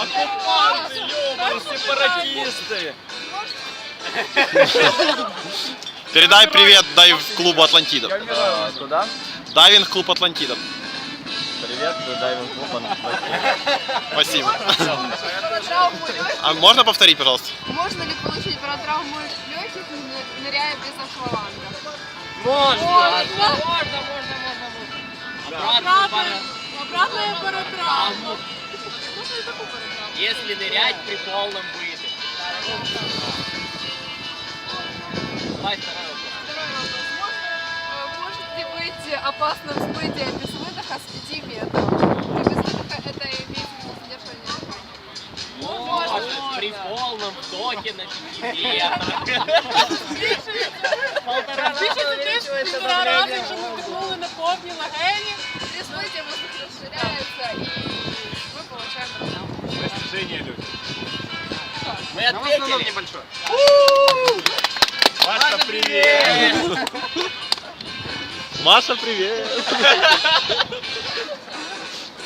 Оккупанты, ёбаные, сепаратисты. Передай привет дайв клубу Атлантида. А, Куда? Дайвинг клуб Атлантида. Привет, дайвинг клуб. Спасибо. Травму легких. А можно повторить, пожалуйста? Можно ли получить про травму легких, ны- ныряя без акваланга? Можно. Можно. Можно, можно, можно, можно. Обратная паратравма. Если нырять при полном выдохе. Давай второй вопрос. Второй вопрос. Можно, э, может ли быть опасно всплытие без выдоха с 5 метров? Без выдоха это. Может, при полном вдохе на пяти метрах. При всплытии воздух Мы ответили. Маша, привет! Маша, привет!